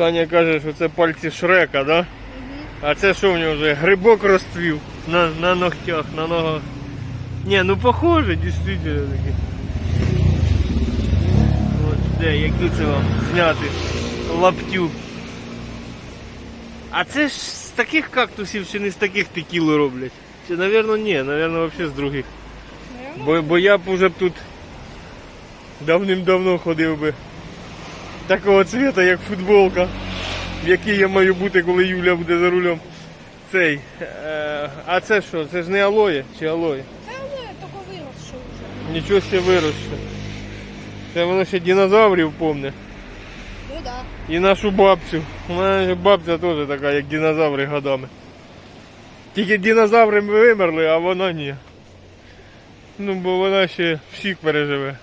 Саня каже, що це пальці Шрека, да? А це що в нього вже грибок розцвів на, на ногтях, на ногах. Ні, ну похоже, дійсно таки. От де, яку це вам зняти лаптю. А це ж з таких кактусів чи не з таких текілу роблять? Чи, напевно, ні, напевно, взагалі з других. Бо, бо я б уже б тут давним-давно ходив би такого цвіта, як футболка, в якій я маю бути, коли Юля буде за рулем. Цей. Е, а це що? Це ж не алоє чи алоє? Та але тільки виросший вже. Нічого себе виросше. Це воно ще динозаврів помне. Ну да. І нашу бабцю. У мене бабця теж така, як динозаври годами. Тільки динозаври вимерли, а вона ні. Ну, бо вона ще всіх переживе.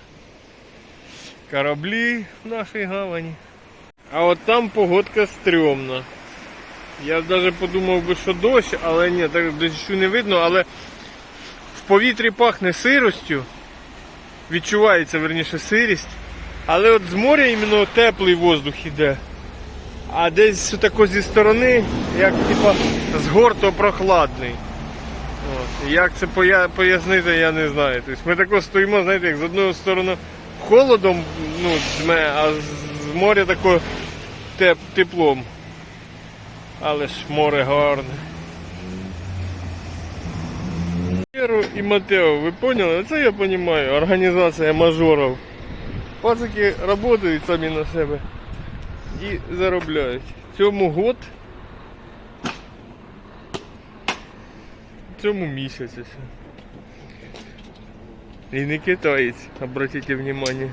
Кораблі в нашій гавані. А от там погодка стрьомна. Я навіть подумав би, що дощ, але ні, так дощу не видно, але в повітрі пахне сиростю. Відчувається верніше сирість. Але от з моря іменно теплий воздух іде. А десь тако зі сторони, як типа з гор, то прохладний. От. Як це пояснити, я не знаю. Тобто ми тако стоїмо, знаєте, як з одної сторони холодом ну, дме, а з моря тако теп, теплом. Але ж море гарне. Пєру і Матео, ви поняли? Це я розумію, організація мажорів. Пацики працюють самі на себе і заробляють. Цьому год, цьому місяці. І не китаєць, обратите внимание.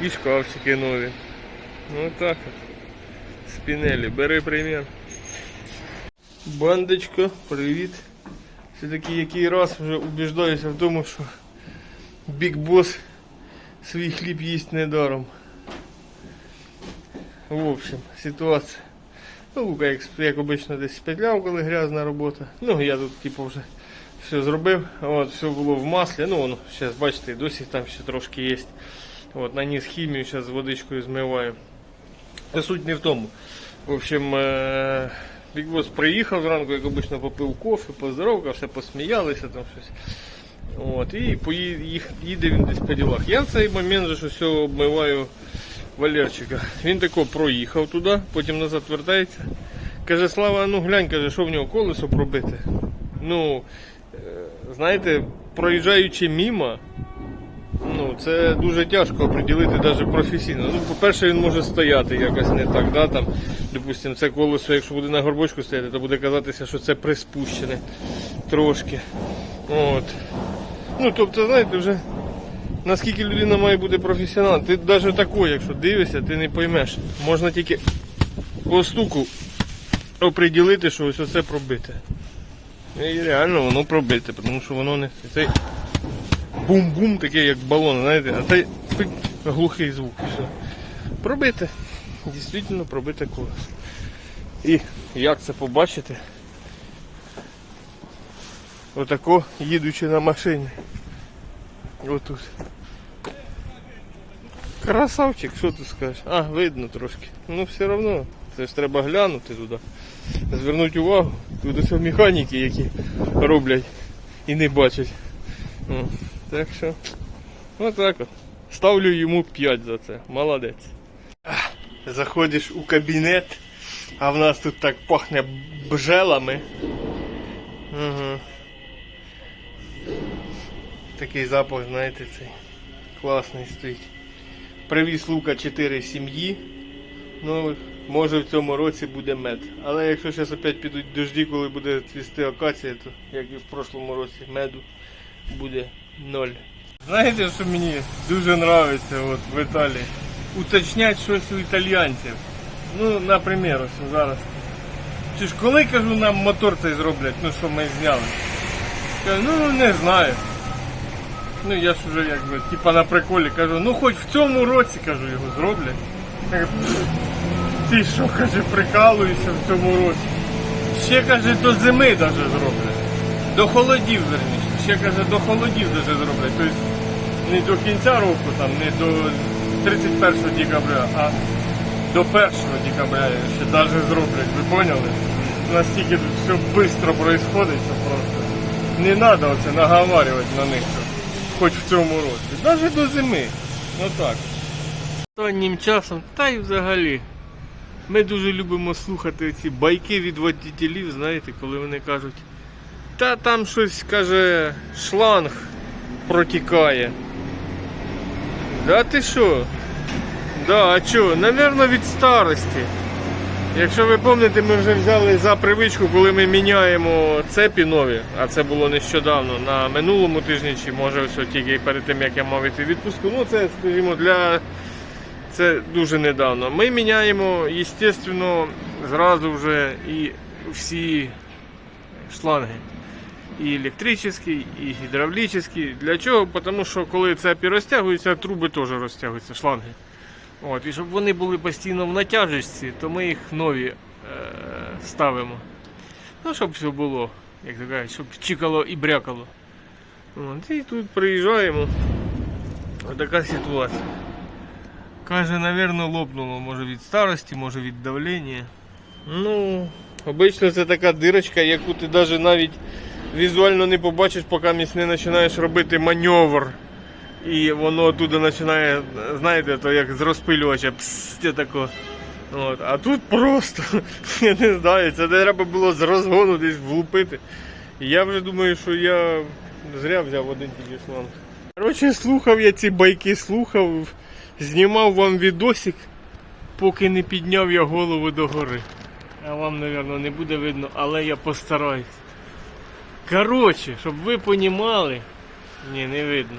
І шкафчики нові. Ну так от. Спінелі, бери примір. Бандочка, привіт. Все-таки який раз вже убіждаюся в тому, що Бік Бос свій хліб їсть недаром. В общем, ситуація. Ну, Лука, як, як обично, десь спетляв, коли грязна робота. Ну, я тут, типу, вже все зробив. От, все було в маслі. Ну, воно, зараз, бачите, досі там ще трошки є. От, наніс хімію, зараз водичкою змиваю. Та суть не в тому. В общем, е- Бік приїхав зранку, як обично, попив кофе, поздоровкався, посміялися там щось. От, і пої- їх- їде він десь по ділах. Я в цей момент же все обмиваю Валерчика. Він тако проїхав туди, потім назад вертається. Каже, Слава, ну глянь, каже, що в нього колесо пробите. Ну, знаєте, проїжджаючи мімо, ну, це дуже тяжко оприділити навіть професійно. Ну, по-перше, він може стояти якось не так. Да? Там, допустим, це колесо, якщо буде на горбочку стояти, то буде казатися, що це приспущене трошки. От. Ну, тобто, знаєте, вже наскільки людина має бути професіоналом, ти навіть такою, якщо дивишся, ти не поймеш. Можна тільки по стуку оприділити, що ось оце пробите. І реально воно пробите, тому що воно не. Цей бум-бум такий, як балон, знаєте, а цей глухий звук. Все. Пробите. Дійсно пробите колесо. І як це побачити? Отако їдучи на машині. Отут. Красавчик, що ти скажеш? А, видно трошки. Ну все одно. Це ж треба глянути туди. Звернути увагу. Тут ось механіки, які роблять і не бачать. О, так що. Отак от. Ставлю йому 5 за це. Молодець. Заходиш у кабінет, а в нас тут так пахне бжелами. Угу. Такий запах, знаєте, цей класний стоїть. Привіз лука 4 сім'ї. Ну, може в цьому році буде мед. Але якщо зараз опять підуть дожді, коли буде цвісти акація, то як і в прошлому році меду буде ноль. Знаєте, що мені дуже подобається от в Італії? Уточнять щось у італійців. Ну, наприклад, ось зараз. Чи ж коли кажу нам мотор цей зроблять, ну що ми зняли? Кажу, ну не знаю. Ну я ж уже якби типа на приколі кажу, ну хоч в цьому році кажу його зроблять. Ти що, каже, прикалуєшся в цьому році. Ще каже до зими даже зроблять. До холодів верніше. Ще каже до холодів даже зроблять. Тобто не до кінця року, там, не до 31 декабря, а до 1 декабря ще навіть зроблять, ви поняли? Настільки тут все швидко відбувається, що просто не треба оце наговарювати на них, хоч в цьому році. Навіть до зими. Ну так. Останнім часом, та й взагалі. Ми дуже любимо слухати ці байки від водітелів, знаєте, коли вони кажуть, та там щось каже, шланг протікає. Да ти що? Да, а чо? Навірно від старості. Якщо ви пам'ятаєте, ми вже взяли за привичку, коли ми міняємо цепі нові, а це було нещодавно, на минулому тижні, чи може ось тільки перед тим, як я мав іти відпустку. Ну це, скажімо, для це дуже недавно. Ми міняємо, звісно, зразу вже і всі шланги. І електричний, і гідравлічний. Для чого? Тому що коли цепі розтягуються, труби теж розтягуються, шланги. От, і щоб вони були постійно в натяжечці, то ми їх нові е, ставимо. Ну, щоб все було, як то кажуть, щоб чикало і брякало. От, і тут приїжджаємо. Така ситуація. Каже, напевно, лопнуло, може від старості, може від давлення. Ну, обично це така дирочка, яку ти навіть навіть візуально не побачиш, поки місь не починаєш робити маневр. І воно оттуда починає, знаєте, то як з розпилювача псте тако. От. А тут просто, я не знаю, це треба було з розгону десь влупити. Я вже думаю, що я зря взяв один тільки шланг. Коротше, слухав я ці байки, слухав, знімав вам відосик, поки не підняв я голову догори. А вам, мабуть, не буде видно, але я постараюсь. Коротше, щоб ви понімали, ні, не видно.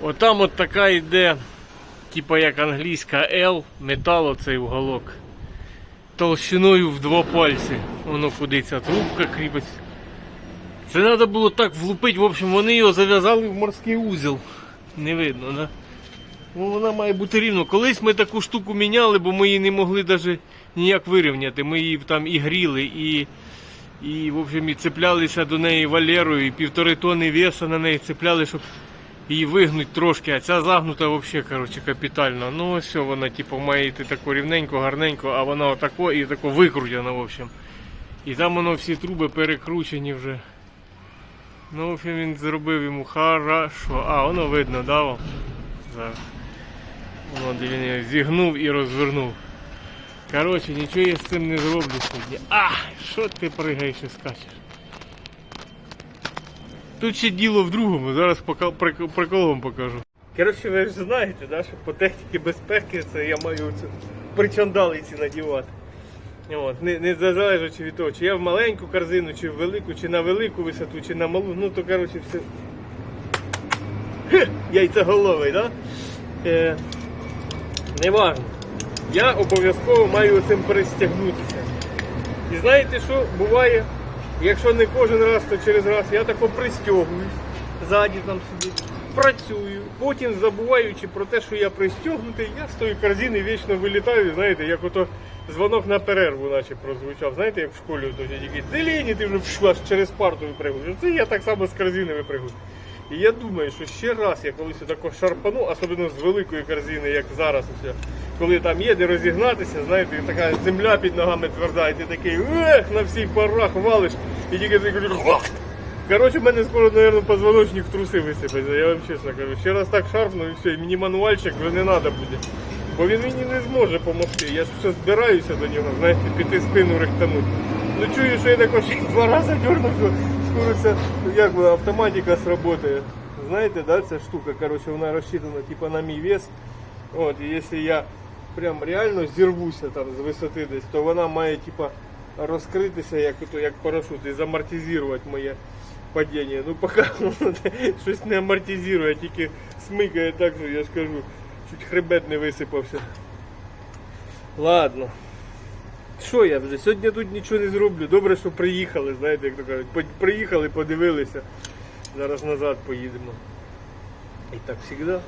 Отам от така йде, типа як англійська L, метал оцей уголок. Толщиною в два пальці. Воно куди ця трубка кріпиться. Це треба було так влупити, в общем, вони його зав'язали в морський узел. Не видно, да? Ну, вона має бути рівно. Колись ми таку штуку міняли, бо ми її не могли навіть ніяк вирівняти. Ми її там і гріли, і, і, в общем, і цеплялися до неї валерою, і півтори тони веса на неї цепляли, щоб її вигнуть трошки, а ця загнута взагалі коротше, капітально. Ну ось вона типу, має йти тако рівненько, гарненько, а вона отако і тако викрутена, в общем. І там воно всі труби перекручені вже. Ну, в общем, він зробив йому хорошо. А, воно видно, да? Зараз. Воно він його зігнув і розвернув. Коротше, нічого я з цим не зроблю сьогодні. А, що ти пригаєш і скачеш? Тут ще діло в другому, зараз приколом покажу. Коротше, ви ж знаєте, да, що по техніці безпеки це я маю причандалиці надівати. От, не, не залежачи від того, чи я в маленьку корзину, чи в велику, чи на велику висоту, чи на малу. Ну то коротше все. Хе, Яйцеголовий, да? Е, неважно. Я обов'язково маю цим перестягнутися. І знаєте що? Буває, якщо не кожен раз, то через раз я тако пристягуюсь, ззаді там собі, працюю, потім забуваючи про те, що я пристягнутий, я з тої корзини вічно вилітаю, знаєте, як ото дзвонок на перерву наче прозвучав. Знаєте, як в школі то тільки зелені, ти вже аж через парту випригуєш. Це я так само з корзини випригую. І я думаю, що ще раз я колись тако шарпану, особливо з великої корзини, як зараз усе, коли там є де розігнатися, знаєте, така земля під ногами тверда, і ти такий ех, на всіх парах валиш, і тільки ти кажеш, Коротше, в мене скоро, мабуть, позвоночник труси висипеться, я вам чесно кажу. Ще раз так шарпну і все, і мені мануальчик вже не треба буде. Бо він мені не зможе допомогти. Я ж все збираюся до нього, знаєте, піти спину рихтануть. Ну чую, що я також два рази дернув, що скоро це як би, автоматика сработає. Знаєте, да, ця штука, коротше, вона розчитана типу, на мій вес. От, і якщо я прям реально зірвуся там з висоти десь, то вона має типа розкритися як, ото, як парашут і замортизувати моє падіння. Ну поки воно щось не амортизує, тільки смикає так, що я ж кажу, чуть хребет не висипався. Ладно. Що я вже? Сьогодні тут нічого не зроблю. Добре, що приїхали, знаєте, як то кажуть. Приїхали, подивилися. Зараз назад поїдемо. І так завжди.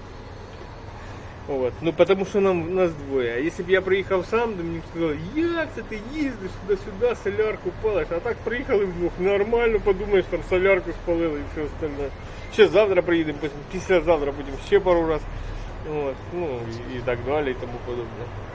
От. Ну тому що нам нас двоє. А якщо б я приїхав сам, то мені б сказали, як це ти їздиш туди-сюди, солярку палиш. А так приїхали вдвох, нормально подумаєш, там солярку спалили і все остальне. Ще завтра приїдемо, післязавтра будемо ще пару раз От, ну і, так далі, і тому подобне.